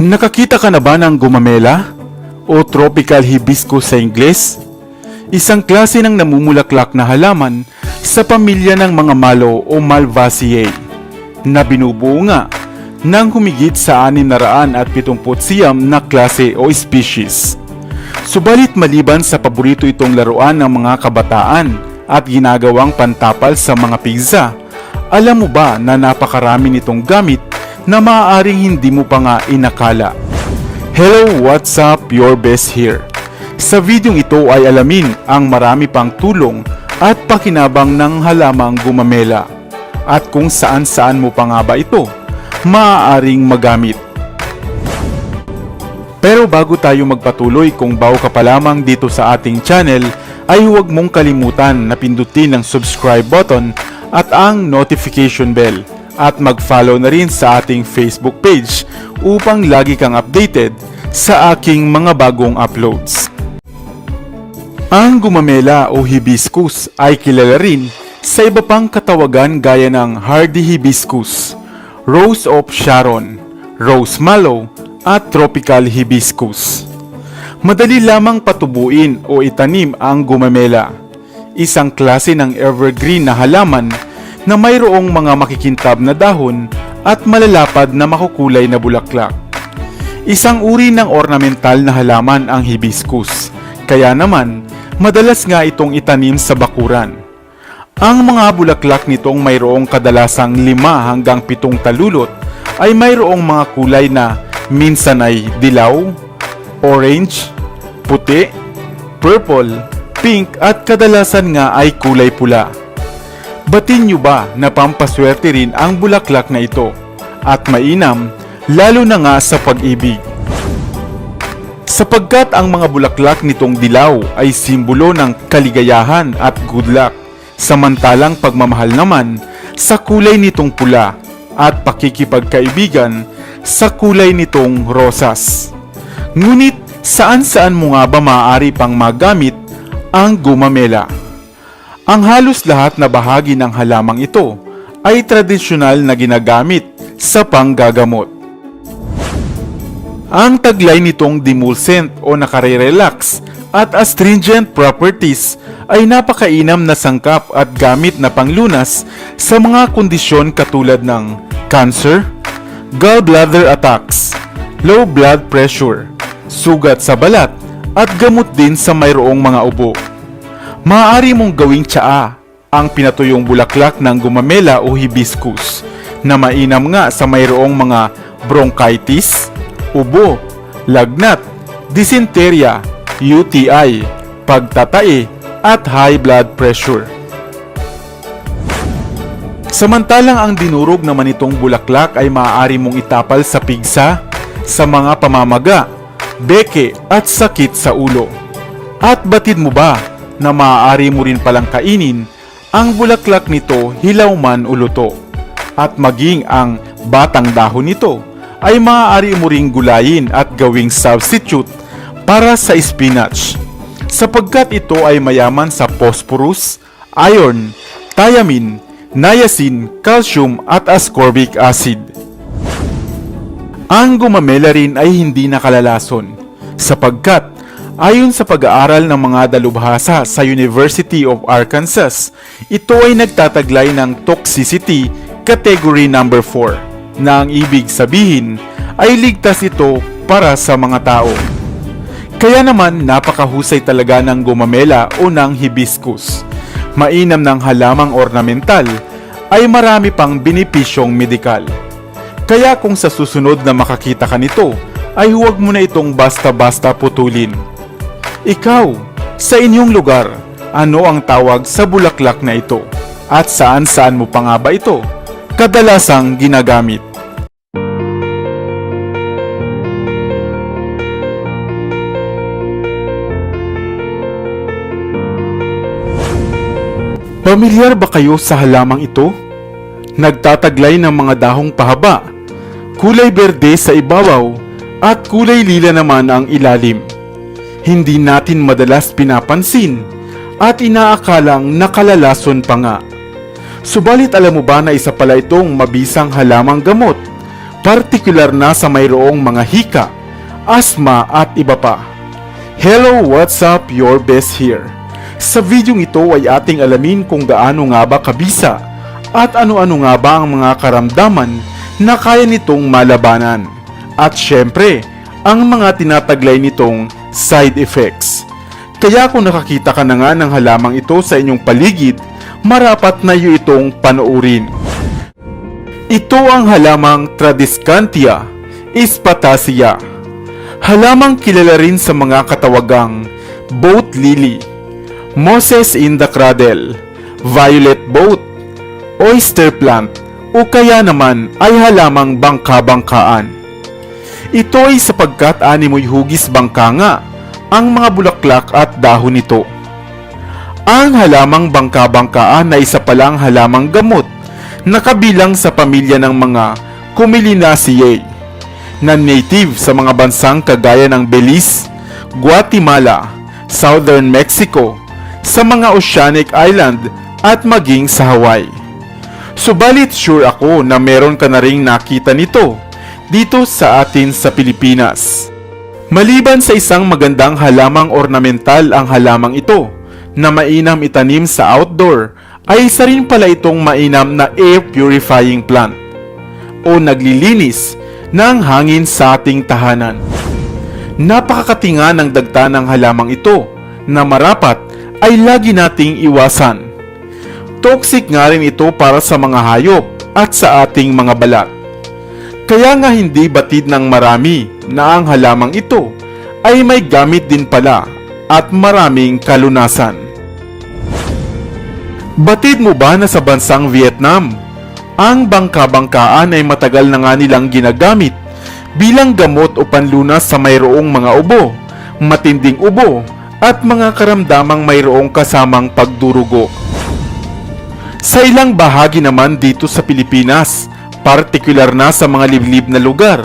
Nakakita ka na ba ng gumamela? O tropical hibiscus sa Ingles? Isang klase ng namumulaklak na halaman sa pamilya ng mga malo o Malvaceae na binubuo nga ng humigit sa 679 na klase o species. Subalit maliban sa paborito itong laruan ng mga kabataan at ginagawang pantapal sa mga pizza, alam mo ba na napakarami nitong gamit na maaaring hindi mo pa nga inakala? Hello, what's up? Your best here. Sa videong ito ay alamin ang marami pang tulong at pakinabang ng halamang gumamela at kung saan saan mo pa nga ba ito maaaring magamit. Pero bago tayo magpatuloy kung bago ka pa lamang dito sa ating channel ay huwag mong kalimutan na pindutin ang subscribe button at ang notification bell at mag-follow na rin sa ating Facebook page upang lagi kang updated sa aking mga bagong uploads. Ang gumamela o hibiscus ay kilala rin sa iba pang katawagan gaya ng hardy hibiscus, rose of Sharon, rose mallow, at tropical hibiscus. Madali lamang patubuin o itanim ang gumamela, isang klase ng evergreen na halaman na mayroong mga makikintab na dahon at malalapad na makukulay na bulaklak. Isang uri ng ornamental na halaman ang hibiscus, kaya naman madalas nga itong itanim sa bakuran. Ang mga bulaklak nitong mayroong kadalasang lima hanggang pitong talulot ay mayroong mga kulay na minsan ay dilaw, orange, puti, purple, pink at kadalasan nga ay kulay pula. Batin nyo ba na pampaswerte rin ang bulaklak na ito at mainam lalo na nga sa pag-ibig? Sapagkat ang mga bulaklak nitong dilaw ay simbolo ng kaligayahan at good luck, samantalang pagmamahal naman sa kulay nitong pula at pakikipagkaibigan sa kulay nitong rosas. Ngunit saan-saan mo nga ba maaari pang magamit ang gumamela? Ang halos lahat na bahagi ng halamang ito ay tradisyonal na ginagamit sa panggagamot. Ang taglay nitong demulcent o nakare-relax at astringent properties ay napakainam na sangkap at gamit na panglunas sa mga kondisyon katulad ng cancer, gallbladder attacks, low blood pressure, sugat sa balat, at gamot din sa mayroong mga ubo. Maaari mong gawing tsaa ang pinatuyong bulaklak ng gumamela o hibiscus na mainam nga sa mayroong mga bronchitis, ubo, lagnat, dysenteria, UTI, pagtatae, at high blood pressure. Samantalang ang dinurog naman itong bulaklak ay maaari mong itapal sa pigsa, sa mga pamamaga, beke at sakit sa ulo. At batid mo ba na maaari mo rin palang kainin ang bulaklak nito hilaw man o luto? At maging ang batang dahon nito ay maaari mo ring gulayin at gawing substitute para sa spinach sapagkat ito ay mayaman sa phosphorus, iron, thiamine, niacin, calcium at ascorbic acid. Ang gumamela rin ay hindi nakalalason sapagkat ayon sa pag-aaral ng mga dalubhasa sa University of Arkansas, ito ay nagtataglay ng toxicity category number 4 na ang ibig sabihin ay ligtas ito para sa mga tao. Kaya naman napakahusay talaga ng gumamela o ng hibiscus. Mainam ng halamang ornamental ay marami pang binipisyong medikal. Kaya kung sa susunod na makakita ka nito, ay huwag mo na itong basta-basta putulin. Ikaw, sa inyong lugar, ano ang tawag sa bulaklak na ito? At saan-saan mo pa nga ba ito? Kadalasang ginagamit. Pamilyar ba kayo sa halamang ito? Nagtataglay ng mga dahong pahaba, kulay berde sa ibabaw at kulay lila naman ang ilalim. Hindi natin madalas pinapansin at inaakalang nakalalason pa nga. Subalit alam mo ba na isa pala itong mabisang halamang gamot? partikular na sa mayroong mga hika, asma at iba pa. Hello, what's up? Your best here. Sa videong ito ay ating alamin kung gaano nga ba kabisa at ano-ano nga ba ang mga karamdaman na kaya nitong malabanan. At syempre, ang mga tinataglay nitong side effects. Kaya kung nakakita ka na nga ng halamang ito sa inyong paligid, marapat na iyo itong panoorin. Ito ang halamang Tradescantia ispatasia. Halamang kilala rin sa mga katawagang boat lily, Moses in the cradle, violet boat, oyster plant, o kaya naman ay halamang bangka-bangkaan. Ito ay sapagkat animoy hugis bangka nga ang mga bulaklak at dahon nito. Ang halamang bangka-bangkaan na isa palang halamang gamot na kabilang sa pamilya ng mga Comilinaceae na native sa mga bansang kagaya ng Belize, Guatemala, Southern Mexico, sa mga oceanic island at maging sa Hawaii. Subalit sure ako na meron ka na ring nakita nito dito sa atin sa Pilipinas. Maliban sa isang magandang halamang ornamental ang halamang ito na mainam itanim sa outdoor, ay isa rin pala itong mainam na air purifying plant o naglilinis ng hangin sa ating tahanan. Napakakatinga ng dagta ng halamang ito na marapat ay lagi nating iwasan. Toxic nga rin ito para sa mga hayop at sa ating mga balat. Kaya nga hindi batid ng marami na ang halamang ito ay may gamit din pala at maraming kalunasan. Batid mo ba na sa bansang Vietnam, ang bangka-bangkaan ay matagal na nga nilang ginagamit bilang gamot o panlunas sa mayroong mga ubo, matinding ubo, at mga karamdamang mayroong kasamang pagdurugo. Sa ilang bahagi naman dito sa Pilipinas, partikular na sa mga liblib na lugar,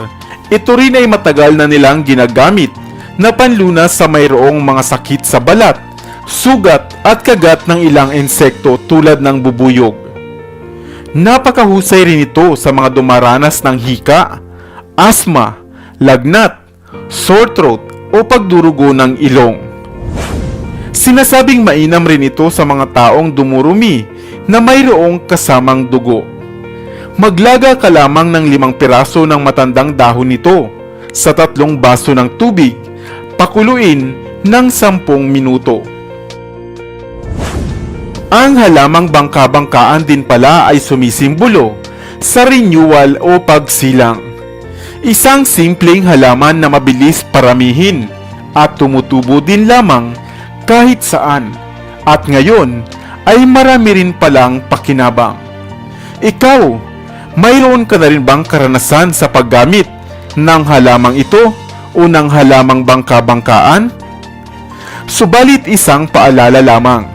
ito rin ay matagal na nilang ginagamit na panlunas sa mayroong mga sakit sa balat, sugat at kagat ng ilang insekto tulad ng bubuyog. Napakahusay rin ito sa mga dumaranas ng hika, asma, lagnat, sore throat o pagdurugo ng ilong. Sinasabing mainam rin ito sa mga taong dumurumi na mayroong kasamang dugo. Maglaga ka lamang ng limang piraso ng matandang dahon nito sa tatlong baso ng tubig, pakuluin ng sampung minuto. Ang halamang bangka-bangkaan din pala ay sumisimbolo sa renewal o pagsilang. Isang simpleng halaman na mabilis paramihin at tumutubo din lamang kahit saan at ngayon ay marami rin palang pakinabang. Ikaw, mayroon ka na rin bang karanasan sa paggamit ng halamang ito o ng halamang bangka-bangkaan? Subalit isang paalala lamang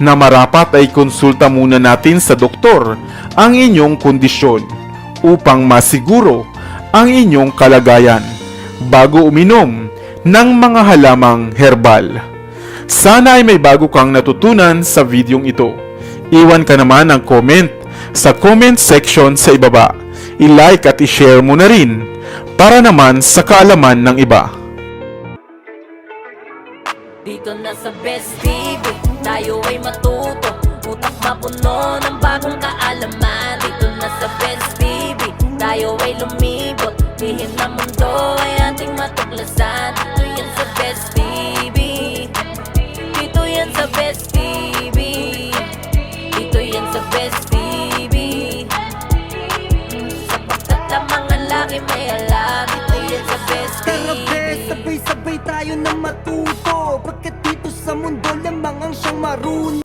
na marapat ay konsulta muna natin sa doktor ang inyong kondisyon upang masiguro ang inyong kalagayan bago uminom ng mga halamang herbal. Sana ay may bago kang natutunan sa videong ito. Iwan ka naman ng comment sa comment section sa ibaba. I-like at i-share mo na rin para naman sa kaalaman ng iba. Dito na sa Best TV, tayo ay matuto Utak mapuno ng bagong kaalaman na matuto. Pagkat dito sa mundo lamang ang siyang marunong